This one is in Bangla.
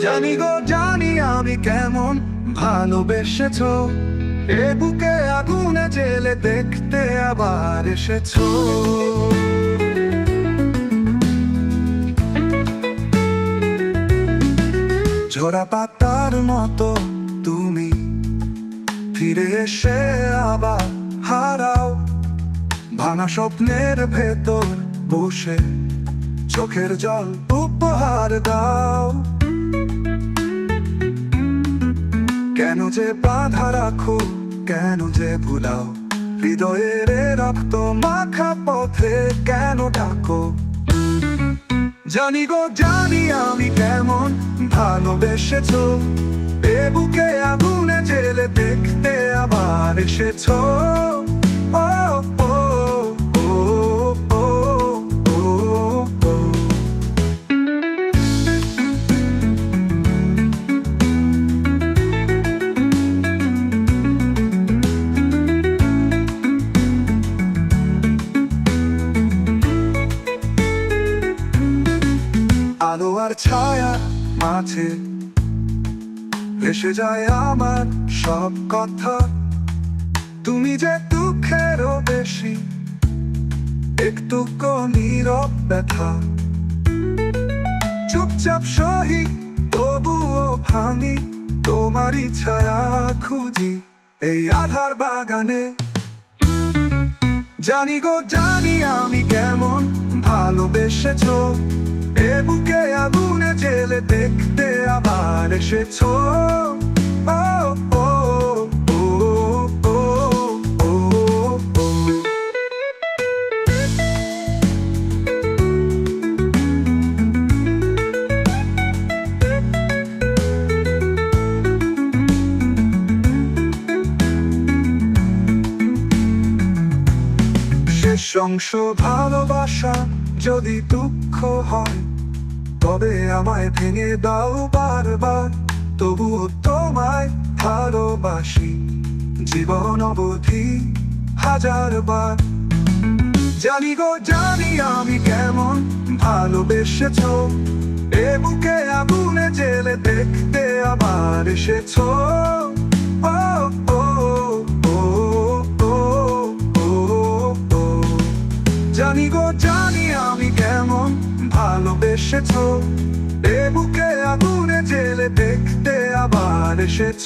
জানি গো, জানি আমি কেমন ভালোবেসেছ। এ বুকে আগুনে জেলে দেখতে আবার এসেছ। ঝরা পাতার মতো তুমি ফিরে এসে আবার হারাও। ভাঙা স্বপ্নের ভেতর বসে চোখের জল উপহার দাও। কেন যে বাধা রাখো, কেন যে ভুলাও? হৃদয়ের রক্ত মাখা পথে কেন ডাকো? জানি গো, জানি আমি কেমন ভালোবেসেছ। এ বুকে আগুনে জেলে দেখতে আবার এসেছ। আলো ছায়া মাঝে। ভেসে যায় আমার সব কথা। তুমি যে দুঃখেরও বেশি, একটু নীরব ব্যথা। চুপচাপ সহি, তবুও ভাঙি তোমারই ছায়া খুঁজি এই আধার বাগানে। জানি গো, জানি আমি কেমন ভালোবেসেছো। এ বুকে আগুনে জেলে দেখতে আবার এসেছ। অংশ ভালোবাসা। যদি দুঃখ হয়, তবে আমায় ভেঙে দাও বারবার। তবুও তোমায় ভালোবাসি, জীবন অবধি হাজার বার জানি গো, জানি আমি কেমন ভালোবেসেছ। এ বুকে আগুনে জেলে দেখতে আবার এসেছ। ভালোবেসেছো এ বুকে আগুনে জেলে দেখতে আবার এসেছ।